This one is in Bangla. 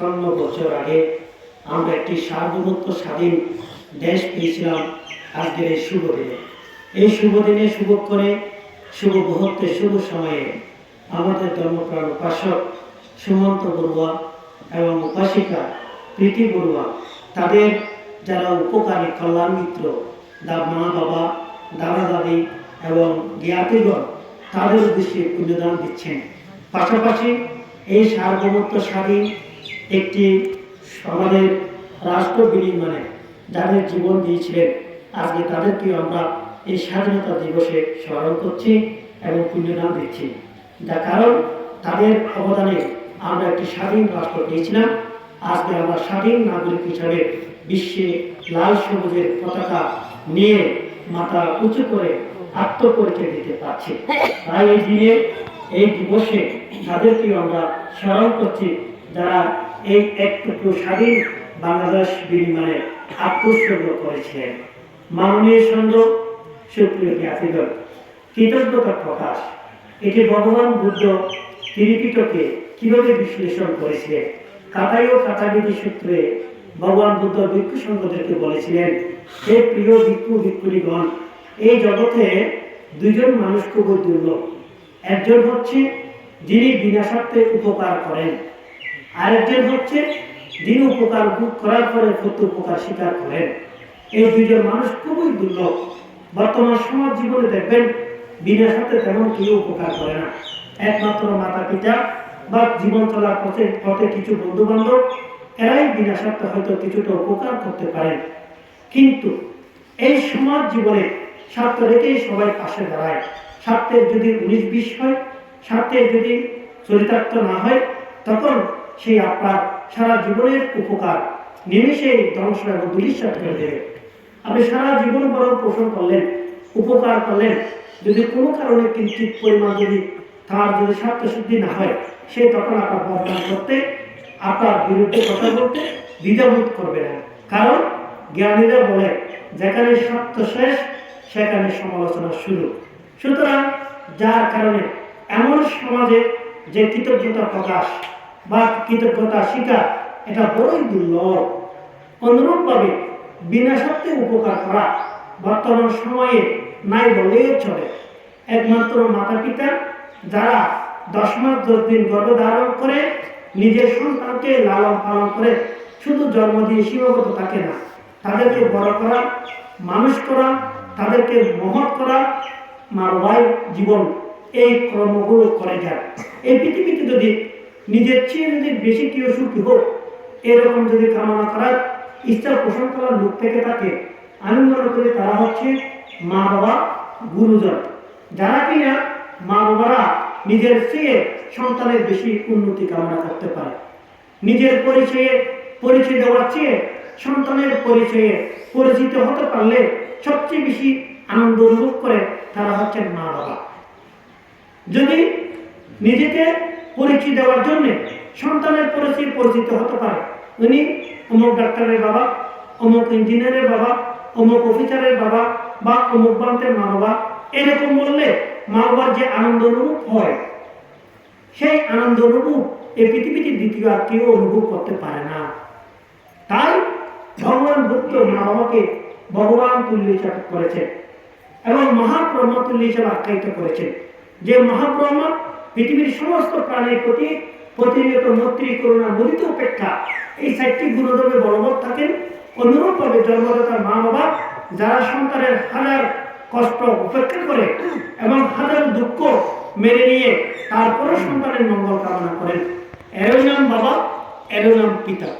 তিপ্পান্ন বছর আগে আমরা একটি সার্বভৌমত্ব স্বাধীন দেশ পেয়েছিলাম। আজকের এই শুভ দিনে। এই শুভ দিনে শুভ করে, শুভ মুহূর্তে, শুভ সময়ে আমাদের ধর্মপ্রাণ উপাসক সুমন্ত বড়ুয়া এবং উপাসিকা প্রীতি বড়ুয়া, তাদের যারা উপকারী কল্যাণ মিত্র দা মা বাবা, দাদা দাদি এবং জ্ঞাতিগণ, তাদের উদ্দেশ্যে পুণ্যদান দিচ্ছেন। পাশাপাশি এই সার্বভৌমত্ব স্বাধীন একটি আমাদের রাষ্ট্র বিনির্মাণে যাদের জীবন দিয়েছিলেন, আজকে তাদেরকে আমরা এই স্বাধীনতা দিবসে স্মরণ করছি এবং পুণ্যদান দিচ্ছি। যার কারণ তাদের অবদানে আমরা একটি স্বাধীন রাষ্ট্র পেয়েছিলাম আজকে আমরা স্বাধীন নাগরিক হিসাবে বিশ্বে লাল সবুজের পতাকা নিয়ে মাথা উঁচু করে আত্মপরিচয় দিতে পারছি। তাই এই দিনে, এই দিবসে তাদেরকে আমরা স্মরণ করছি যারা এই একটুকু স্বাধীন বাংলাদেশ বিনিময়ে আত্মোৎসর্গ করেছিলেন মাননীয় সংযোগ সুপ্রিয় জ্ঞাতিগণ, কৃতজ্ঞতা প্রকাশ। এটি ভগবান বুদ্ধ ত্রিপিটকে কীভাবে বিশ্লেষণ করেছিলেন কাতাই ও কাতাবিধি সূত্রে ভগবান বুদ্ধ ভিক্ষু সংঘদেরকে বলেছিলেন, হে প্রিয় ভিক্ষু ভিক্ষুণীগণ, এই জগতে দুজন মানুষ খুবই দুর্লভ। একজন হচ্ছে যিনি বিনা স্বার্থে উপকার করেন আরেকজন হচ্ছে যিনি উপকার করার পরে প্রত্যু উপকার স্বীকার করেন। এই দুজন মানুষ খুবই দুর্লভ বর্তমান সমাজ জীবনে দেখবেন, বিনা স্বার্থে তেমন কেউ উপকার করে না। একমাত্র মাতা পিতা বা জীবন চলার পথে পথে কিছু বন্ধু বান্ধব এরাই বিনা স্বার্থে হয়তো কিছুটা উপকার করতে পারেন। কিন্তু এই সমাজ জীবনে স্বার্থ রেখেই সবাই পাশে দাঁড়ায়। স্বার্থের যদি উনিশ বিশ হয়, স্বার্থের যদি চরিতার্থ না হয়, তখন সেই আপনার সারা জীবনের উপকার। নিমেষেই ধ্বংস এবং দুলিশ্বাস করে দেবে আপনি সারা জীবন বরং পোষণ করলেন, উপকার করলেন। যদি কোনো কারণে কিঞ্চিত পরিমাণ যদি তার যদি স্বার্থ সিদ্ধি না হয়, সে তখন আপনার বদনাম করতে, আপনার বিরুদ্ধে কথা বলতে দ্বিধাবোধ করবে না। কারণ জ্ঞানীরা বলে, যেখানে স্বার্থ শেষ, সেখানে সমালোচনা শুরু। সুতরাং যার কারণে এমন সমাজে যে কৃতজ্ঞতা প্রকাশ বা কৃতজ্ঞতা, স্বীকার, এটা বড়ই দুর্লভ। অনুরূপভাবে বিনা স্বার্থে উপকার করা বর্তমান সময়ে নাই বলেই চলে। একমাত্র মাতা পিতা যারা দশ মাস দশ দিন গর্ভধারণ করে, নিজের সন্তানকে লালন পালন করে, শুধু জন্ম দিয়ে সীমাবদ্ধ থাকে না, তাদেরকে বড় করা, মানুষ করা, তাদেরকে মহৎ করা মানবাই জীবন এই কর্মগুলো করে যায় এই পৃথিবীতে যদি নিজের চেয়ে যদি বেশি কেউ সুখী হোক, এরকম যদি কামনা করার ইচ্ছা পোষণ করার লোক থেকে থাকে আমি মনে করি তারা হচ্ছে মা বাবা গুরুজন। যারা কিনা মা বাবারা নিজের চেয়ে সন্তানের বেশি উন্নতি কামনা করতে পারে। নিজের পরিচয়ে পরিচয় দেওয়ার চেয়ে সন্তানের পরিচয়ে পরিচিত হতে পারলে সবচেয়ে বেশি আনন্দ অনুভব করে তারা হচ্ছেন মা বাবা যদি নিজেকে পরিচয় দেওয়ার জন্য সন্তানের পরিচয় পরিচিত হতে পারে। উনি অমুক ডাক্তারের বাবা, অমুক ইঞ্জিনিয়ারের বাবা, অমুক অফিসারের বাবা বা অমুক প্রান্তের মা বাবা। এরকম বললে মা বাবার যে আনন্দ অনুভব হয়, সেই আনন্দ অনুভব এই পৃথিবীতে দ্বিতীয় আর কেউ অনুভব করতে পারে না। তাই ভগবান বুদ্ধ মা বাবাকে ভগবান তুল্য হিসাবে করেছেন এবং মহাব্রহ্ম তুল্য হিসাবে আখ্যায়িত করেছেন। যে মহাব্রহ্ম পৃথিবীর সমস্ত প্রাণীর প্রতি প্রতিনিয়ত মৈত্রী করুণা মরিত উপেক্ষা এই চারটি গুণধর্মে বলবৎ থাকেন। অনুরূপভাবে জন্মদাতার মা বাবা যারা সন্তানের হাজার কষ্ট উপেক্ষা করে এবং হাজার দুঃখ মেনে নিয়ে তারপরে সন্তানের মঙ্গল কামনা করেন। এরও নাম বাবা এরও নাম পিতা।